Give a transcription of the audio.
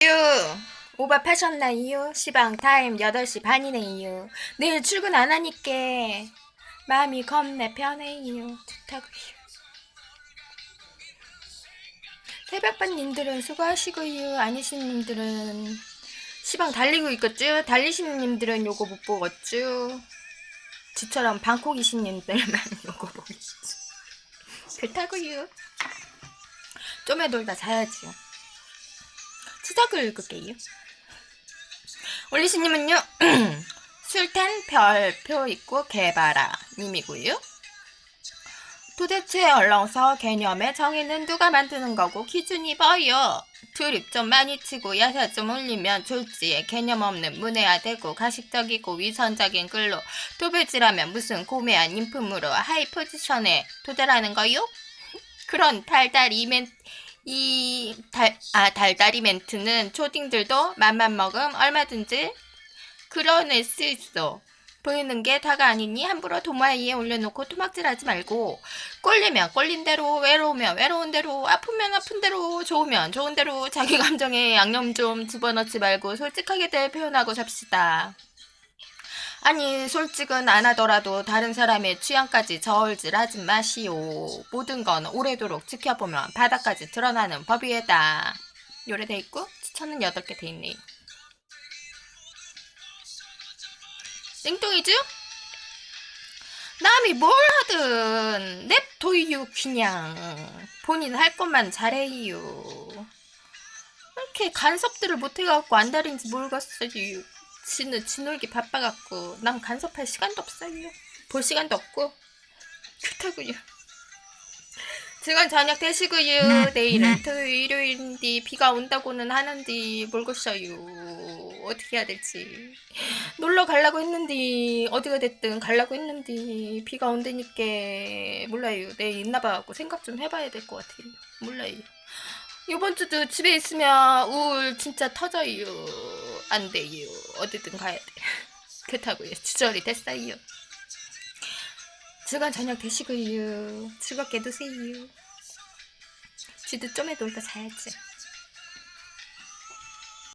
유 오버하셨나요? 시방 타임 8시 반이네요. 내일 출근 안 하니까 마음이 겁내 편해요. 좋다고요. 새벽반 님들은 수고하시고요. 아니신 님들은 시방 달리고 있겠죠? 달리시는 님들은 요거 못 보겠죠? 저처럼 방콕이신 님들만 요거 보겠죠? 그렇다고요. 좀에 놀다 자야지요. 수작을 읽을게요. 올리시님은요, 술텐 별표 있고 개바라 님이고요. 도대체 언론서 개념의 정의는 누가 만드는 거고 기준이 뭐요? 드립 좀 많이 치고 야사 좀 올리면 졸지에 개념 없는 문해화되고 가식적이고 위선적인 글로 도배질하면 무슨 고매한 인품으로 하이 포지션에 도달하는 거요? 그런 달달 이 멘, 이 달, 아, 달달이 멘트는 초딩들도 맘만 먹음 얼마든지 그려낼 수 있어. 보이는 게 다가 아니니 함부로 도마 위에 올려놓고 토막질하지 말고 꼴리면 꼴린 대로 외로우면 외로운 대로 아프면 아픈 대로 좋으면 좋은 대로 자기 감정에 양념 좀 집어넣지 말고 솔직하게 대 표현하고 잡시다. 아니 솔직은 안 하더라도 다른 사람의 취향까지 저울질 하지 마시오. 모든 건 오래도록 지켜보면 바닥까지 드러나는 법이에다. 요래 돼 있고 추천은 8개 돼 있네. 땡뚱이죠? 남이 뭘 하든 냅둬요 그냥 본인 할 것만 잘해요 이렇게 간섭들을 못해갖고 안달인지 모르겠어요 지는 지놀기 바빠갖고 난 간섭할 시간도 없어요. 볼 시간도 없고. 그렇다고요. 즐거운 저녁 되시고요. 내일은 토요일 일요일인데 비가 온다고는 하는데 모르겠어요? 어떻게 해야 될지. 놀러 가려고 했는데 어디가 됐든 가려고 했는데 비가 온다니까 몰라요. 내일 있나 봐갖고 생각 좀 해봐야 될 것 같아요. 몰라요. 이번 주도 집에 있으면 우울 진짜 터져요 안 돼요. 어디든 가야 돼. 그렇다고요. 주저리 됐어요. 즐거운 저녁 되시고요. 즐겁게 드세요. 지도 좀에 놀다 자야지